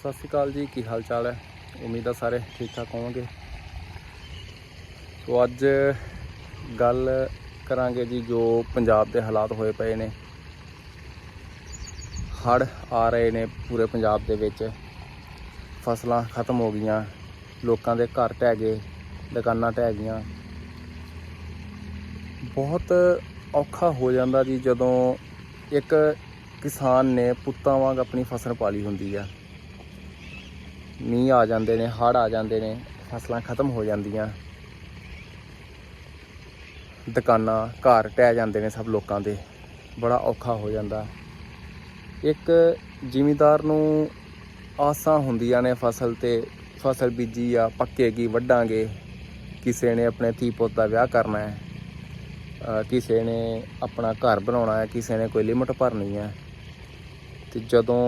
ਸਤਿ ਸ਼੍ਰੀ ਅਕਾਲ ਜੀ, ਕੀ ਹਾਲ ਚਾਲ ਹੈ? ਉਮੀਦ ਆ ਸਾਰੇ ਠੀਕ ਠਾਕ ਹੋਵੋਗੇ। ਸੋ ਅੱਜ ਗੱਲ ਕਰਾਂਗੇ ਜੀ, ਜੋ ਪੰਜਾਬ ਦੇ ਹਾਲਾਤ ਹੋਏ ਪਏ ਨੇ। ਹੜ੍ਹ ਆ ਰਹੇ ਨੇ ਪੂਰੇ ਪੰਜਾਬ ਦੇ ਵਿੱਚ। ਫਸਲਾਂ ਖਤਮ ਹੋ ਗਈਆਂ, ਲੋਕਾਂ ਦੇ ਘਰ ਢਹਿ ਗਏ, ਦੁਕਾਨਾਂ ਢਹਿ ਗਈਆਂ। ਬਹੁਤ ਔਖਾ ਹੋ ਜਾਂਦਾ ਜੀ, ਜਦੋਂ ਇੱਕ ਕਿਸਾਨ ਨੇ ਪੁੱਤਾਂ ਵਾਂਗ ਆਪਣੀ ਫਸਲ ਪਾਲੀ ਹੁੰਦੀ ਆ। ਮੀਂਹ ਆ ਜਾਂਦੇ ਨੇ, ਹੜ੍ਹ ਆ ਜਾਂਦੇ ਨੇ, ਫਸਲਾਂ ਖਤਮ ਹੋ ਜਾਂਦੀਆਂ। ਦੁਕਾਨਾਂ, ਘਰ ਟਹਿ ਜਾਂਦੇ ਨੇ ਸਭ ਲੋਕਾਂ ਦੇ। ਬੜਾ ਔਖਾ ਹੋ ਜਾਂਦਾ। ਇੱਕ ਜ਼ਿਮੀਦਾਰ ਨੂੰ ਆਸਾਂ ਹੁੰਦੀਆਂ ਨੇ ਫਸਲ ਤੇ, ਫਸਲ ਬੀਜੀ ਆ, ਪੱਕੇਗੀ, ਵੱਢਾਂਗੇ। ਕਿਸੇ ਨੇ ਆਪਣੇ ਧੀ ਪੁੱਤ ਦਾ ਵਿਆਹ ਕਰਨਾ ਹੈ। ਕਿਸੇ ਨੇ ਆਪਣਾ ਘਰ ਬਣਾਉਣਾ ਹੈ, ਕਿਸੇ ਨੇ ਕੋਈ ਲਿਮਟ ਭਰਨੀ ਹੈ। ਤੇ ਜਦੋਂ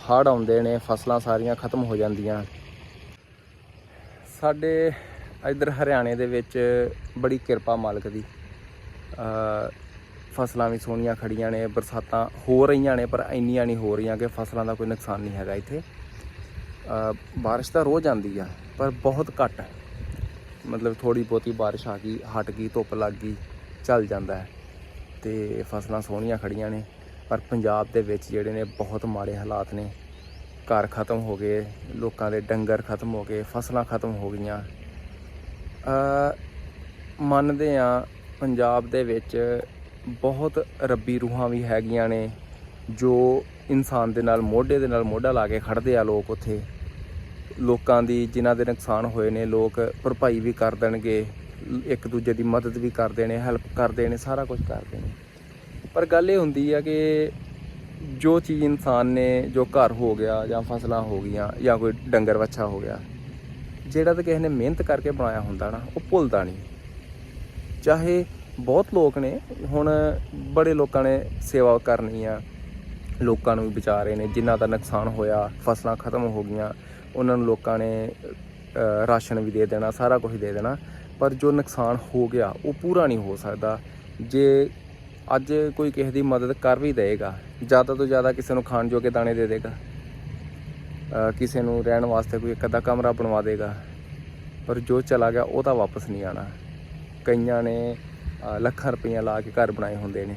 ਹੜ੍ਹ ਆਉਂਦੇ ਨੇ, ਫਸਲਾਂ ਸਾਰੀਆਂ ਖਤਮ ਹੋ ਜਾਂਦੀਆਂ। ਸਾਡੇ ਇਧਰ ਹਰਿਆਣੇ ਦੇ ਵਿੱਚ ਬੜੀ ਕਿਰਪਾ ਮਾਲਕ ਦੀ। ਫਸਲਾਂ ਵੀ ਸੋਹਣੀਆਂ ਖੜੀਆਂ ਨੇ, ਬਰਸਾਤਾਂ ਹੋ ਰਹੀਆਂ ਨੇ, ਪਰ ਇੰਨੀਆਂ ਨਹੀਂ ਹੋ ਰਹੀਆਂ ਕਿ ਫਸਲਾਂ ਦਾ ਕੋਈ ਨੁਕਸਾਨ ਨਹੀਂ ਹੈਗਾ ਇੱਥੇ। ਬਾਰਿਸ਼ ਤਾਂ ਰੋਜ਼ ਆਉਂਦੀ ਆ, ਪਰ ਬਹੁਤ ਘੱਟ। ਮਤਲਬ ਥੋੜੀ ਬਹੁਤੀ ਬਾਰਿਸ਼ ਆ ਗਈ, ਹਟ ਗਈ, ਧੁੱਪ ਲੱਗ ਗਈ, ਚੱਲ ਜਾਂਦਾ ਹੈ। ਤੇ ਫਸਲਾਂ ਸੋਹਣੀਆਂ ਖੜੀਆਂ ਨੇ। ਪਰ ਪੰਜਾਬ ਦੇ ਵਿੱਚ ਜਿਹੜੇ ਨੇ ਬਹੁਤ ਮਾੜੇ ਹਾਲਾਤ ਨੇ। ਘਰ ਖਤਮ ਹੋ ਗਏ, ਲੋਕਾਂ ਦੇ ਡੰਗਰ ਖਤਮ ਹੋ ਗਏ, ਫਸਲਾਂ ਖਤਮ ਹੋ ਗਈਆਂ। ਅ ਮੰਨਦੇ ਆ ਪੰਜਾਬ ਦੇ ਵਿੱਚ ਬਹੁਤ ਰੱਬੀ ਰੂਹਾਂ ਵੀ ਹੈਗੀਆਂ ਨੇ, ਜੋ ਇਨਸਾਨ ਦੇ ਨਾਲ, ਮੋਢੇ ਦੇ ਨਾਲ ਮੋਢਾ ਲਾ ਕੇ ਖੜਦੇ ਆ ਲੋਕ ਉੱਥੇ। ਲੋਕਾਂ ਦੀ ਜਿਨ੍ਹਾਂ ਦੇ ਨੁਕਸਾਨ ਹੋਏ ਨੇ, ਲੋਕ ਭਰਪਾਈ ਵੀ ਕਰ ਦੇਣਗੇ, ਇੱਕ ਦੂਜੇ ਦੀ ਮਦਦ ਵੀ ਕਰਦੇ ਨੇ, ਹੈਲਪ ਕਰਦੇ ਨੇ, ਸਾਰਾ ਕੁਝ ਕਰਦੇ ਨੇ। ਪਰ ਗੱਲ ਇਹ ਹੁੰਦੀ ਆ ਕਿ ਜੋ ਚੀਜ਼ ਇਨਸਾਨ ਨੇ, ਜੋ ਘਰ ਹੋ ਗਿਆ ਜਾਂ ਫਸਲਾਂ ਹੋ ਗਈਆਂ ਜਾਂ ਕੋਈ ਡੰਗਰ ਵੱਛਾ ਹੋ ਗਿਆ, ਜਿਹੜਾ ਤਾਂ ਕਿਸੇ ਨੇ ਮਿਹਨਤ ਕਰਕੇ ਬਣਾਇਆ ਹੁੰਦਾ ਨਾ, ਉਹ ਭੁੱਲਦਾ ਨਹੀਂ। ਚਾਹੇ ਬਹੁਤ ਲੋਕ ਨੇ, ਹੁਣ ਬੜੇ ਲੋਕਾਂ ਨੇ ਸੇਵਾ ਕਰਨੀ ਆ, ਲੋਕਾਂ ਨੂੰ ਵੀ ਬਚਾ ਰਹੇ ਨੇ ਜਿਨ੍ਹਾਂ ਦਾ ਨੁਕਸਾਨ ਹੋਇਆ, ਫਸਲਾਂ ਖਤਮ ਹੋ ਗਈਆਂ, ਉਹਨਾਂ ਨੂੰ ਲੋਕਾਂ ਨੇ ਰਾਸ਼ਨ ਵੀ ਦੇ ਦੇਣਾ, ਸਾਰਾ ਕੁਝ ਦੇ ਦੇਣਾ, ਪਰ ਜੋ ਨੁਕਸਾਨ ਹੋ ਗਿਆ, ਉਹ ਪੂਰਾ ਨਹੀਂ ਹੋ ਸਕਦਾ। ਜੇ ਅੱਜ ਕੋਈ ਕਿਸੇ ਦੀ ਮਦਦ ਕਰ ਵੀ ਦੇਗਾ ਜ਼ਿਆਦਾ ਤੋਂ ਜ਼ਿਆਦਾ ਕਿਸੇ ਨੂੰ ਖਾਣ ਜੋਗੇ ਦਾਣੇ ਦੇ ਦੇਗਾ ਕਿਸੇ ਨੂੰ ਰਹਿਣ ਵਾਸਤੇ ਕੋਈ ਇੱਕ ਅੱਧਾ ਕਮਰਾ ਬਣਵਾ ਦੇਗਾ ਪਰ ਜੋ ਚਲਾ ਗਿਆ ਉਹ ਤਾਂ ਵਾਪਸ ਨਹੀਂ ਆਣਾ ਕਈਆਂ ਨੇ ਲੱਖਾਂ ਰੁਪਈਆ ਲਾ ਕੇ ਘਰ ਬਣਾਏ ਹੁੰਦੇ ਨੇ।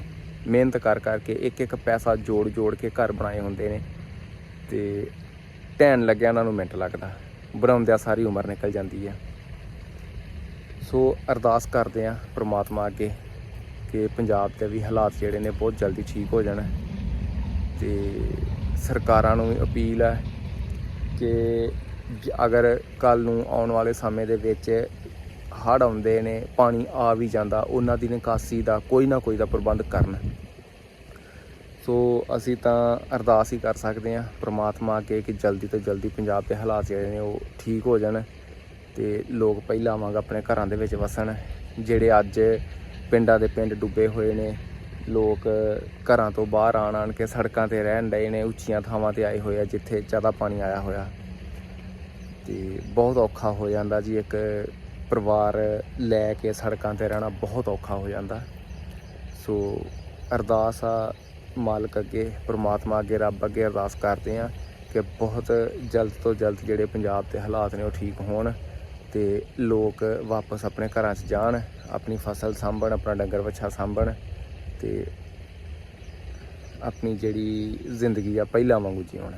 ਮਿਹਨਤ ਕਰ ਕਰਕੇ ਇੱਕ ਇੱਕ ਪੈਸਾ ਜੋੜ ਜੋੜ ਕੇ ਘਰ ਬਣਾਏ ਹੁੰਦੇ ਨੇ। ਤੇ ਢਹਿਣ ਲੱਗਿਆ ਉਹਨਾਂ ਨੂੰ ਮਿੰਟ ਲੱਗਦਾ। ਬਣਾਉਂਦਿਆਂ ਸਾਰੀ ਉਮਰ ਨਿਕਲ ਜਾਂਦੀ ਹੈ ਸੋ ਅਰਦਾਸ ਕਰਦੇ ਆ ਪ੍ਰਮਾਤਮਾ ਅੱਗੇ ਕਿ ਪੰਜਾਬ ਦੇ ਵੀ ਹਾਲਾਤ ਜਿਹੜੇ ਨੇ ਬਹੁਤ ਜਲਦੀ ਠੀਕ ਹੋ ਜਾਣ। ਤੇ ਸਰਕਾਰਾਂ ਨੂੰ ਵੀ ਅਪੀਲ ਹੈ ਕਿ ਅਗਰ ਕੱਲ ਨੂੰ ਆਉਣ ਵਾਲੇ ਸਮੇਂ ਦੇ ਵਿੱਚ ਹੜ੍ਹ ਆਉਂਦੇ ਨੇ, ਪਾਣੀ ਆ ਵੀ ਜਾਂਦਾ, ਉਹਨਾਂ ਦੀ ਨਿਕਾਸੀ ਦਾ ਕੋਈ ਨਾ ਕੋਈ ਦਾ ਪ੍ਰਬੰਧ ਕਰਨ। ਸੋ ਅਸੀਂ ਤਾਂ ਅਰਦਾਸ ਹੀ ਕਰ ਸਕਦੇ ਹਾਂ ਪ੍ਰਮਾਤਮਾ ਅੱਗੇ ਕਿ ਜਲਦੀ ਤੋਂ ਜਲਦੀ ਪੰਜਾਬ ਦੇ ਹਾਲਾਤ ਜਿਹੜੇ ਨੇ ਉਹ ਠੀਕ ਹੋ ਜਾਣ ਤੇ ਲੋਕ ਪਹਿਲਾਂ ਵਾਂਗ ਆਪਣੇ ਘਰਾਂ ਦੇ ਵਿੱਚ ਵਸਣ, ਜਿਹੜੇ ਅੱਜ ਪਿੰਡਾਂ ਦੇ ਪਿੰਡ ਡੁੱਬੇ ਹੋਏ ਨੇ। ਲੋਕ ਘਰਾਂ ਤੋਂ ਬਾਹਰ ਆਣ ਆਣ ਕੇ ਸੜਕਾਂ ਤੇ ਰਹਿਣ ਡਏ ਨੇ, ਉੱਚੀਆਂ ਥਾਵਾਂ ਤੇ ਆਏ ਹੋਏ ਆ, ਜਿੱਥੇ ਜ਼ਿਆਦਾ ਪਾਣੀ ਆਇਆ ਹੋਇਆ। ਤੇ ਬਹੁਤ ਔਖਾ ਹੋ ਜਾਂਦਾ ਜੀ, ਇੱਕ ਪਰਿਵਾਰ ਲੈ ਕੇ ਸੜਕਾਂ ਤੇ ਰਹਿਣਾ ਬਹੁਤ ਔਖਾ ਹੋ ਜਾਂਦਾ। ਸੋ ਅਰਦਾਸ ਆ ਮਾਲਕ ਅੱਗੇ, ਪ੍ਰਮਾਤਮਾ ਅੱਗੇ, ਰੱਬ ਅੱਗੇ ਅਰਦਾਸ ਕਰਦੇ ਆ ਕਿ ਬਹੁਤ ਜਲਦ ਤੋਂ ਜਲਦ ਜਿਹੜੇ ਪੰਜਾਬ ਦੇ ਹਾਲਾਤ ਨੇ ਉਹ ਠੀਕ ਹੋਣ ਤੇ ਲੋਕ ਵਾਪਸ ਆਪਣੇ ਘਰਾਂ 'ਚ ਜਾਣ। ਆਪਣੀ ਫਸਲ ਸਾਂਭਣ, ਆਪਣਾ ਡੰਗਰ ਵੱਛਾ ਸਾਂਭਣ ਤੇ ਆਪਣੀ ਜਿਹੜੀ ਜ਼ਿੰਦਗੀ ਆ, ਪਹਿਲਾਂ ਵਾਂਗੂ ਜਿਉਣ।